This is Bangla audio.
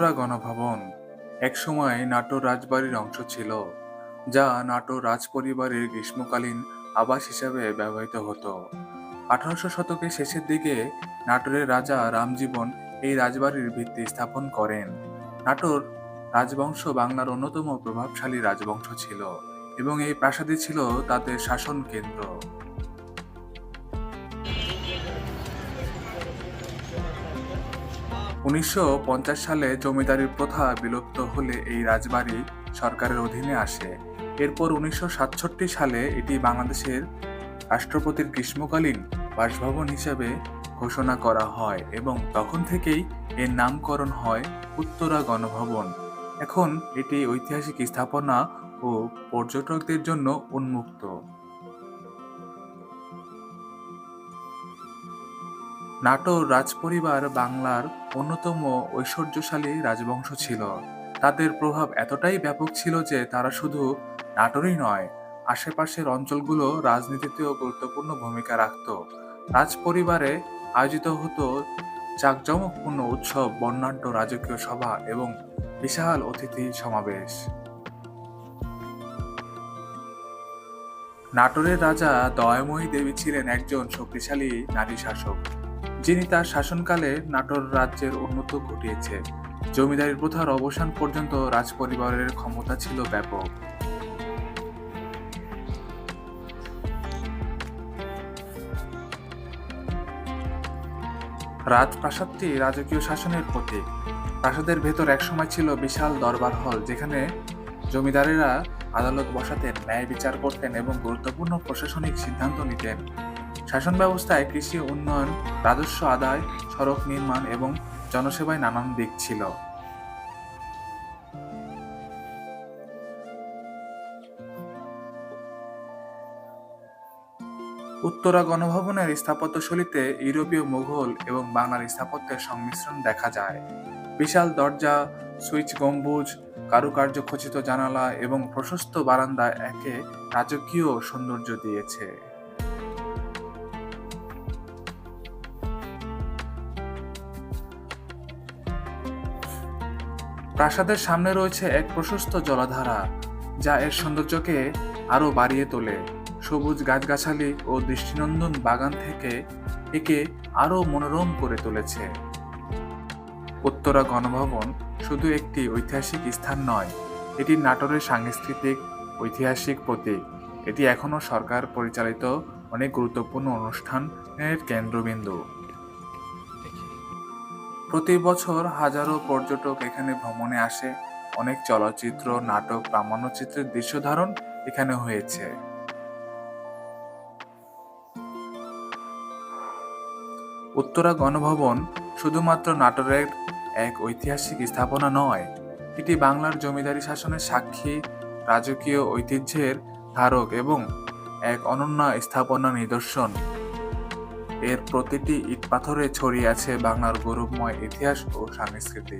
উত্তরা গণভবন। একসময় নাটোর রাজবাড়ির অংশ ছিল, যা নাটোর রাজপরিবারের গ্রীষ্মকালীন আবাস হিসাবে ব্যবহৃত হতো। আঠারোশো শতকের শেষের দিকে নাটোরের রাজা রামজীবন এই রাজবাড়ির ভিত্তি স্থাপন করেন। নাটোর রাজবংশ বাংলার অন্যতম প্রভাবশালী রাজবংশ ছিল এবং এই প্রাসাদই ছিল তাদের শাসন কেন্দ্র। উনিশশো পঞ্চাশ সালে জমিদারির প্রথা বিলুপ্ত হলে এই রাজবাড়ি সরকারের অধীনে আসে। এরপর উনিশশো সাতষট্টি সালে এটি বাংলাদেশের রাষ্ট্রপতির গ্রীষ্মকালীন বাসভবন হিসেবে ঘোষণা করা হয় এবং তখন থেকেই এর নামকরণ হয় উত্তরা গণভবন। এখন এটি ঐতিহাসিক স্থাপনা ও পর্যটকদের জন্য উন্মুক্ত। নাটোর রাজপরিবার বাংলার অন্যতম ঐশ্বর্যশালী রাজবংশ ছিল। তাদের প্রভাব এতটাই ব্যাপক ছিল যে তারা শুধু নাটোরই নয়, আশেপাশের অঞ্চলগুলো রাজনীতিতেও গুরুত্বপূর্ণ ভূমিকা রাখত। রাজপরিবারে আয়োজিত হতো জাঁকজমকপূর্ণ উৎসব, বর্ণাঢ্য রাজকীয় সভা এবং বিশাল অতিথি সমাবেশ। নাটোরের রাজা দয়াময়ী দেবী ছিলেন একজন শক্তিশালী নারী শাসক। যিনি তার শাসনকালে নাটোর রাজ্যের উন্নত ঘটিয়েছে। জমিদারি প্রথার অবসান পর্যন্ত রাজপরিবারের ক্ষমতা ছিল ব্যাপক। রাজপ্রাসাদটি রাজকীয় শাসনের প্রতীক। প্রাসাদের ভেতর একসময় ছিল বিশাল দরবার হল, যেখানে জমিদারেরা আদালত বসাতেন, ন্যায় বিচার করতেন এবং গুরুত্বপূর্ণ প্রশাসনিক সিদ্ধান্ত নিতেন। শাসন ব্যবস্থায় কৃষি উন্নয়ন, রাজস্ব আদায়, সড়ক নির্মাণ এবং জনসেবায় নানান দিক ছিল। উত্তরা গণভবনের স্থাপত্যশৈলীতে ইউরোপীয় মুঘল এবং বাংলার স্থাপত্যের সংমিশ্রণ দেখা যায়। বিশাল দরজা, সুইচ গম্বুজ, কারুকার্য খচিত জানালা এবং প্রশস্ত বারান্দা একে রাজকীয় সৌন্দর্য দিয়েছে। প্রাসাদের সামনে রয়েছে এক প্রশস্ত জলাধারা, যা এর সৌন্দর্যকে আরও বাড়িয়ে তোলে। সবুজ গাছগাছালি ও দৃষ্টিনন্দন বাগান থেকে একে আরও মনোরম করে তুলেছে। উত্তরা গণভবন শুধু একটি ঐতিহাসিক স্থান নয়, এটি নাটোরের সাংস্কৃতিক, ঐতিহাসিক প্রতীক। এটি এখনও সরকার পরিচালিত অনেক গুরুত্বপূর্ণ অনুষ্ঠানের কেন্দ্রবিন্দু। প্রতি বছর হাজারো পর্যটক এখানে ভ্রমণে আসে। অনেক চলচ্চিত্র, নাটক, প্রামাণ্যচিত্রের দৃশ্য ধারণ এখানে হয়েছে। উত্তরা গণভবন শুধুমাত্র নাটোরের এক ঐতিহাসিক স্থাপনা নয়, এটি বাংলার জমিদারি শাসনের সাক্ষী, রাজকীয় ঐতিহ্যের ধারক এবং এক অনন্য স্থাপনা নিদর্শন। এর প্রতিটি ইট পাথরে ছড়িয়ে আছে বাংলার গৌরবময় ইতিহাস ও সংস্কৃতি।